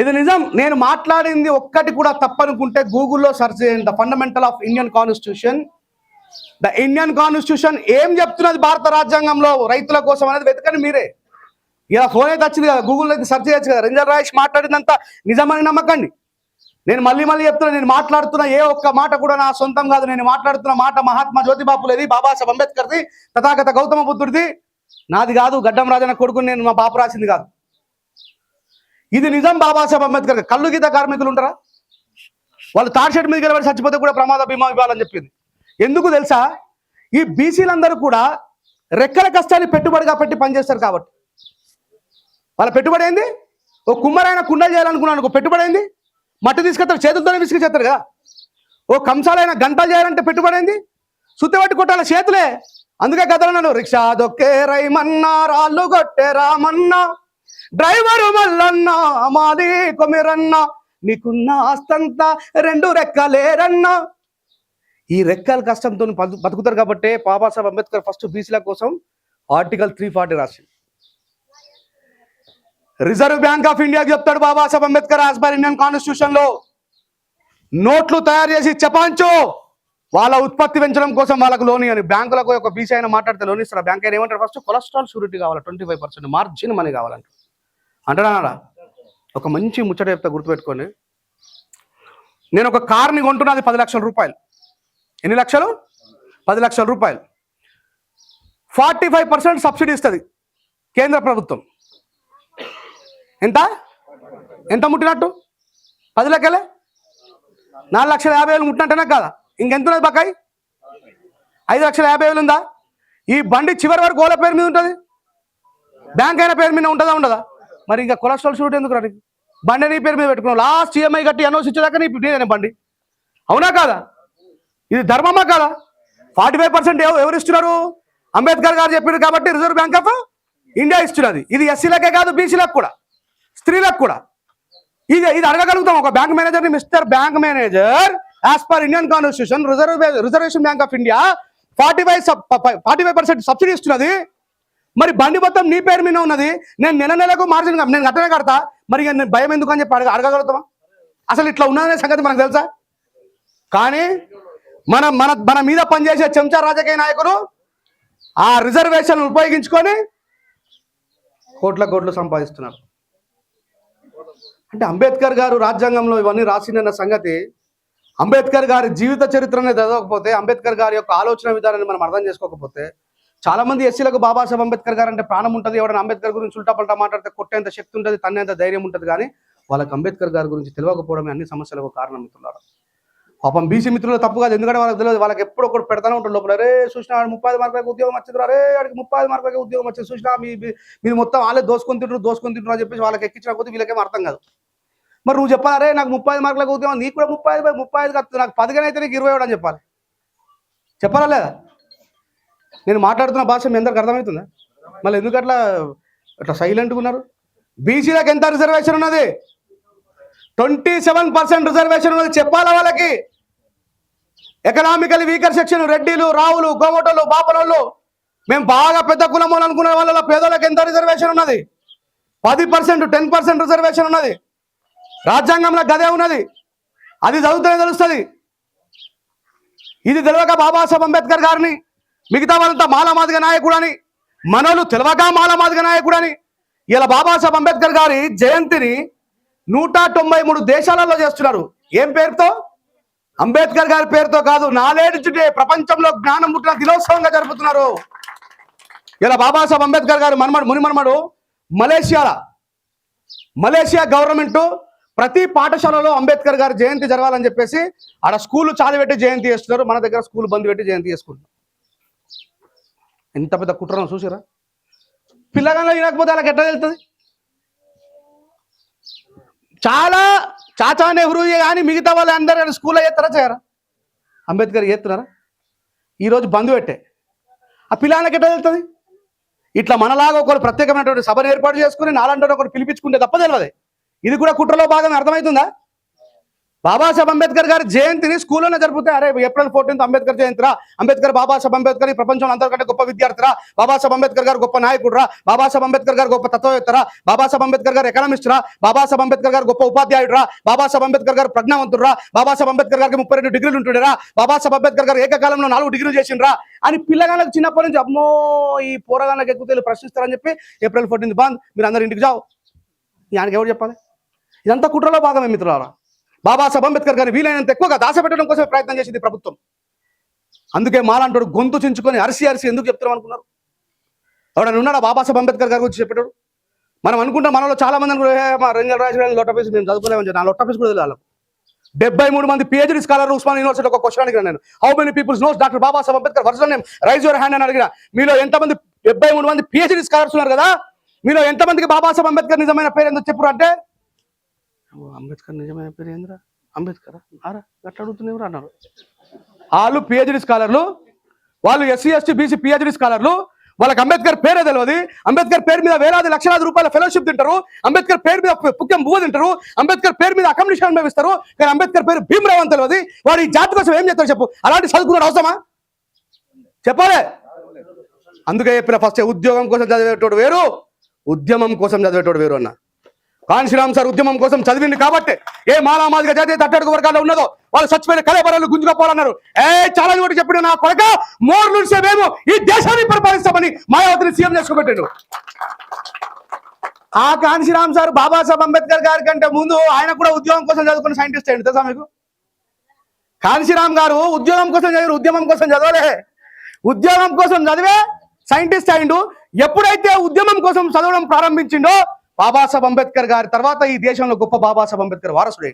ఇది నిజం. నేను మాట్లాడింది ఒక్కటి కూడా తప్పనుకుంటే గూగుల్లో సెర్చ్ చేయండి. The fundamental of Indian constitution the Indian constitution ఏం చెప్తున్నది భారత రాజ్యాంగంలో? రైతుల కోసం అనేది వెతకండి మీరే. ఇలా ఫోన్ అయితే వచ్చింది కదా గూగుల్లో అయితే సెర్చ్ చేయొచ్చు కదా. రంజన్ రాయేష్ మాట్లాడిందంతా నిజమని నమ్మకండి. నేను మళ్ళీ మళ్ళీ చెప్తున్నా నేను మాట్లాడుతున్న ఏ ఒక్క మాట కూడా నా సొంతం కాదు. నేను మాట్లాడుతున్న మాట మహాత్మా జ్యోతిబాపులేది బాబాసాహెబ్ అంబేద్కర్ది తథాగత గౌతమ బుద్ధుడిది. నాది కాదు గడ్డం రాజన కొడుకుని నేను మా బాపు రాసింది కాదు. ఇది నిజం బాబాసాహెబ్ అంబేద్కర్ కళ్ళు గీత కార్మికులు ఉంటారా? వాళ్ళు తాడి మీద నిలబడి చచ్చిపోతే కూడా ప్రమాద బీమా ఇవ్వాలని చెప్పింది. ఎందుకు తెలుసా? ఈ బీసీలందరూ కూడా రెక్కల కష్టాన్ని పెట్టుబడిగా పెట్టి పనిచేస్తారు కాబట్టి. వాళ్ళ పెట్టుబడి ఏంది? ఓ కుమ్మరైన కుండలు చేయాలనుకున్నాను అనుకో పెట్టుబడి ఏంది? మట్టి తీసుకొస్తారు చేతులతోనే విసిగిచేస్తారు కదా. ఓ కంసాలైన గంటలు చేయాలంటే పెట్టుబడి ఏంది? సుత్తబట్టి కొట్టాల చేతులే. అందుకే కదలన్నాను రిక్షా దొక్కే రైమన్నా రాళ్ళు కొట్టే రామన్నా డ్రైవరు మల్లన్నా మాది కొమిరన్న నీకున్న ఆస్తంతా రెండు రెక్కలేరన్నా. ఈ రెక్కల కష్టంతో బతుకుతారు కాబట్టి బాబాసాహెబ్ అంబేద్కర్ ఫస్ట్ బీసీల కోసం ఆర్టికల్ త్రీ ఫార్టీ రాసింది రిజర్వ్ బ్యాంక్ ఆఫ్ ఇండియాకి చెప్తాడు Babasaheb Ambedkar as per Indian కాన్స్టిట్యూషన్లో నోట్లు తయారు చేసి చెప్పంచు వాళ్ళ ఉత్పత్తి పెంచడం కోసం వాళ్ళకు లోన్ అని బ్యాంకులకు ఒక బీసీ అయినా మాట్లాడితే లోన్ ఇస్తారు బ్యాంక్ అయినా ఏమంటారు ఫస్ట్ కొలెస్ట్రాల్ షూరిటీ కావాలి? Twenty five percent margin money కావాలంట అంటారా ఒక మంచి ముచ్చట చెప్తా గుర్తుపెట్టుకొని. నేను ఒక కార్ని కొంటున్నా అది పది లక్షల రూపాయలు. ఎన్ని లక్షలు? పది లక్షల రూపాయలు. ఫార్టీ ఫైవ్ పర్సెంట్ సబ్సిడీ ఇస్తుంది కేంద్ర ప్రభుత్వం. ఎంత? ఎంత ముట్టినట్టు? పది లెక్కలే నాలుగు లక్షల యాభై వేలు ముట్టినట్టనే కదా. ఇంకెంత ఉన్నది బకాయి? ఐదు లక్షల యాభై వేలు ఉందా? ఈ బండి చివరి వరకు గోల పేరు మీద ఉంటుంది? బ్యాంక్ అయిన పేరు మీద ఉంటుందా ఉండదా? మరి ఇంకా కొలెస్ట్రాల్ షూట్ ఎందుకు రాదు బండి నీ పేరు మీద పెట్టుకున్నావు. లాస్ట్ ఈఎంఐ కట్టి ఎన్ఓసి ఇచ్చేదాకా నీ నేనే బండి. అవునా కాదా? ఇది ధర్మమా కాదా? ఫార్టీ ఫైవ్ పర్సెంట్ ఎవరు ఇస్తున్నారు? అంబేద్కర్ గారు చెప్పారు కాబట్టి రిజర్వ్ బ్యాంక్ ఆఫ్ ఇండియా ఇస్తున్నది. ఇది ఎస్సీలకే కాదు బీసీలకు కూడా. స్త్రీలకు కూడా. ఇది ఇది అడగగలుగుతాం. ఒక బ్యాంక్ మేనేజర్ని mister bank manager as per Indian constitution reserve reservation bank of India forty five forty five percent subsidy ఇస్తున్నది. మరి బండి మొత్తం నీ పేరు మీద ఉన్నది. నేను నెల నెలకు మార్చిన నేను గట్టనే కడతా. మరి నేను భయం ఎందుకు అని చెప్పి అడగ అడగగలుగుతామా అసలు ఇట్లా ఉన్నదనే సంగతి మనకు తెలుసా? కానీ మన మన మన మీద పనిచేసే చెంచా రాజకీయ నాయకులు ఆ రిజర్వేషన్ ఉపయోగించుకొని కోట్ల కోట్లు సంపాదిస్తున్నారు. అంటే అంబేద్కర్ గారు రాజ్యాంగంలో ఇవన్నీ రాసిందన్న సంగతి అంబేద్కర్ గారి జీవిత చరిత్రనే చదవకపోతే అంబేద్కర్ గారి యొక్క ఆలోచన విధానాన్ని మనం అర్థం చేసుకోకపోతే చాలా మంది ఎస్సీలకు బాబాసాహెబ్ అంబేద్కర్ గారు అంటే ప్రాణం ఉంటుంది. ఎవరైనా అంబేద్కర్ గురించి ఉల్టా పల్టా మాట్లాడితే కొట్టేంత శక్తి ఉంటుంది తన్నేంత ధైర్యం ఉంటుంది. కానీ వాళ్ళకి అంబేద్కర్ గారి గురించి తెలియకపోవడమే అన్ని సమస్యలకు కారణం మిత్రులారు. పాపం బీసీ మిత్రులు తప్పు కాదు. ఎందుకంటే వాళ్ళకి తెలియదు వాళ్ళకి ఎప్పుడు ఒకటి పెడతానే ఉంటారు లోపల. రే చూసినా ముప్పై ఐదు మార్కులకు ఉద్యోగం వచ్చింది రే. వాడికి ముప్పై ఐదు మార్కులకి ఉద్యోగం వచ్చింది. చూసినా మీ మీరు మొత్తం వాళ్ళే దోసుకొని తింటారు దోసుకొని తింటారు అని చెప్పేసి వాళ్ళకి ఎక్కించిన కొద్ది వీళ్ళకేం అర్థం కాదు. మరి నువ్వు చెప్పాలి రే నాకు ముప్పై ఐదు మార్కులకు ఉద్యోగం నీకు కూడా ముప్పై ఐదు ముప్పై ఐదు నాకు పదిహేను అయితే నీకు ఇరవై ఏడు అని చెప్పాలి. చెప్పాలా లేదా? నేను మాట్లాడుతున్న భాష మీ అందరికి అర్థమవుతుందా? మళ్ళీ ఎందుకు అట్లా అట్లా సైలెంట్గా ఉన్నారు? బీసీలకు ఎంత రిజర్వేషన్ ఉన్నది? ట్వంటీ సెవెన్ పర్సెంట్ రిజర్వేషన్ ఉన్నది చెప్పాలా వాళ్ళకి? ఎకనామికల్ వీకర్ సెక్షన్ రెడ్డిలు రావులు గోమటోళ్ళు బాపలోళ్ళు మేము బాగా పెద్ద కులము అనుకునే వాళ్ళ పేదలకు ఎంత రిజర్వేషన్ ఉన్నది? పది పర్సెంట్ టెన్ పర్సెంట్ రిజర్వేషన్ ఉన్నది. రాజ్యాంగంలో గదే ఉన్నది. అది చదువుతూనే తెలుస్తుంది. ఇది తెలియక బాబాసాహెబ్ అంబేద్కర్ గారిని మిగతా వాళ్ళంతా మాలమాదిగ నాయకుడు అని మనోళ్ళు తెలియక మాలమాదిగ నాయకుడు అని ఇలా బాబాసాహెబ్ అంబేద్కర్ గారి జయంతిని నూట తొంభై మూడు దేశాలలో చేస్తున్నారు. ఏం పేరుతో? అంబేద్కర్ గారి పేరుతో కాదు నాలేడ్జ్ డే ప్రపంచంలో జ్ఞానం పుట్టిన దినోత్సవంగా జరుపుతున్నారు. ఇలా బాబాసాహెబ్ అంబేద్కర్ గారు మనమడు ముని మనమడు మలేషియాల మలేషియా గవర్నమెంట్ ప్రతి పాఠశాలలో అంబేద్కర్ గారి జయంతి జరగాలని చెప్పేసి ఆడ స్కూల్ చాదిపెట్టి జయంతి చేస్తున్నారు మన దగ్గర స్కూల్ బంద్ పెట్టి జయంతి చేసుకుంటున్నారు. ఎంత పెద్ద కుట్రను చూసిరా? పిల్లగాళ్ళు వినకపోతే వాళ్ళకి ఎట్లా తెలుస్తుంది చాలా చాచా నెహ్రూ కానీ మిగతా వాళ్ళు అందరూ స్కూల్లో చేస్తారా చేయరా? అంబేద్కర్ చేస్తున్నారా? ఈరోజు బంద్ పెట్టే. ఆ పిల్లలకి ఎట్లా తెలుస్తుంది ఇట్లా మనలాగా ఒకరు ప్రత్యేకమైనటువంటి సభను ఏర్పాటు చేసుకుని నాలంటే ఒకరు పిలిపించుకుంటే తప్ప తెలియదు ఇది కూడా కుట్రలో భాగం అర్థమవుతుందా? బాబాసాహెబ్ అంబేద్కర్ గారి జయంతిని స్కూల్లోనే జరుపుతే అరే ఏప్రిల్ ఫోర్టీన్త్ అంబేద్కర్ జయంతిరా? అంబేద్కర్ బాబాసాహెబ్ అంబేద్కర్ ఈ ప్రపంచంలో అందరికంటే గొప్ప విద్యార్థిరా? బాబాసాహెబ్ అంబేద్కర్ గారు గొప్ప నాయకుడురా? బాబాసాహెబ్ అంబేద్కర్ గారు గొప్ప తత్వవేత్తరా? బాబాసాహెబ్ అంబేద్కర్ గారు ఎకనామిస్ట్రా? బాబాసాహెబ్ అంబేద్కర్ గారు గొప్ప ఉపాధ్యాయుడురా? బాబాసాహెబ్ అంబేద్కర్ గారు ప్రజ్ఞావంతుడురా? బాబాసాహెబ్ అంబేద్కర్ గారికి ముప్పై రెండు డిగ్రీలు ఉంటుండేరా? బాబాసాహెబ్ అంబేద్కర్ గారు ఏకకాలంలో నాలుగు డిగ్రీలు చేసిండ్రా? అని పిల్లగాళ్ళకి చిన్నప్పటి నుంచి అమ్మో ఈ పోరగాళ్ళకి ఎక్కువ తెలియదు ప్రశ్నిస్తారని చెప్పి ఏప్రిల్ ఫోర్టీన్త్ బంద్. మీరు అందరు ఇంటికి జావు. ఆయనకి ఎవరు చెప్పాలి? ఇదంతా కుట్రలో భాగమే మిత్రులారా. బాబాసాహెబ్ అంబేద్కర్ గారిని వీలైనంత ఎక్కువగా దాసపెట్టడం కోసమే ప్రయత్నం చేసింది ప్రభుత్వం. అందుకే మాలాంటోడు గొంతు చించుకొని అరిసి అరిసి ఎందుకు చెప్తున్నాం అనుకున్నారు? ఎవడని ఉన్నాడా బాబాసాహెబ్ అంబేద్కర్ గారి గురించి చెప్పాడు మనం అనుకుంటాం మనలో చాలా మంది అనుకుంటారు, "ఏ, మా రంజల్ మేము చదువుకోలేమని చెప్పి. నా లొట్టపీస్ కూడా తెలియాలి డెబ్బై మూడు మంది పిహెచ్డి స్కాలర్ ఉస్మాన్ యూనివర్సిటీ ఒక క్వశ్చన్ అడిగిన నేను how many peoples knows doctor Babasaheb Ambedkar? Version name raise your hand అని అడిగిన. మీలో ఎంతమంది డెబ్బై మూడు మంది పిహెచ్డి స్కాలర్స్ ఉన్నారు కదా? మీలో ఎంతమందికి బాబాసాహెబ్ అంబేద్కర్ నిజమైన పేరు ఎందుకు చెప్పరు అంటే అంబేద్కర్ నిజమైన పేరు ఏందిరా? అంబేద్కర్? ఆరా? గట్ట అడుగుతున్నారు అన్నారు? వాళ్ళు పిహెచ్డి స్కాలర్లు వాళ్ళు ఎస్సీ ఎస్టీ బీసీ పిహెచ్డి స్కాలర్లు వాళ్ళకి అంబేద్కర్ పేరే తెలియదు అంబేద్కర్ పేరు మీద వేలాది లక్షలాది రూపాయల ఫెలోషిప్ తింటారు. అంబేద్కర్ పేరు మీద పుక్యం బువ్వ తింటారు. అంబేద్కర్ పేరు మీద అకామిడేషన్ అనుభవిస్తారు. కానీ అంబేద్కర్ పేరు భీమరావు అని తెలియదు వాడు ఈ జాతి కోసం ఏం చేస్తారు చెప్పు. అలాంటి చదువుకున్నాడు అవసరమా? చెప్పాలి. అందుకే చెప్పిన ఫస్ట్ ఉద్యోగం కోసం చదివేటోడు వేరు ఉద్యమం కోసం చదివేటోడు వేరు అన్నా. కాన్శీరామ్ సార్ ఉద్యమం కోసం చదివింది కాబట్టి ఏ మాలామాదిగా జాతీయ తట్టడుగు వర్గాల్లో ఉన్నదో వాళ్ళు చచ్చిపోయిన కళేబరాలు గుంజుకపోవాలన్నారు ఏ చాలా కూడా చెప్పిన నా కొడక మోర్ నుంచి మేము ఈ దేశాన్ని పరిపాలిస్తామని మాయావతిని సీఎం చేసుకోబెట్టాడు. ఆ కాన్శీరామ్ సార్ బాబాసాహెబ్ అంబేద్కర్ గారి కంటే ముందు ఆయన కూడా ఉద్యోగం కోసం చదువుకున్న సైంటిస్ట్ అండి తెలుసా మీకు? కాన్శీరామ్ గారు ఉద్యోగం కోసం చదివారు ఉద్యమం కోసం చదవలే. ఉద్యోగం కోసం చదివే సైంటిస్ట్ అయిండు. ఎప్పుడైతే ఉద్యమం కోసం చదవడం ప్రారంభించిండో బాబాసాహెబ్ అంబేద్కర్ గారి తర్వాత ఈ దేశంలో గొప్ప బాబాసాహెబ్ అంబేద్కర్ వారసుడే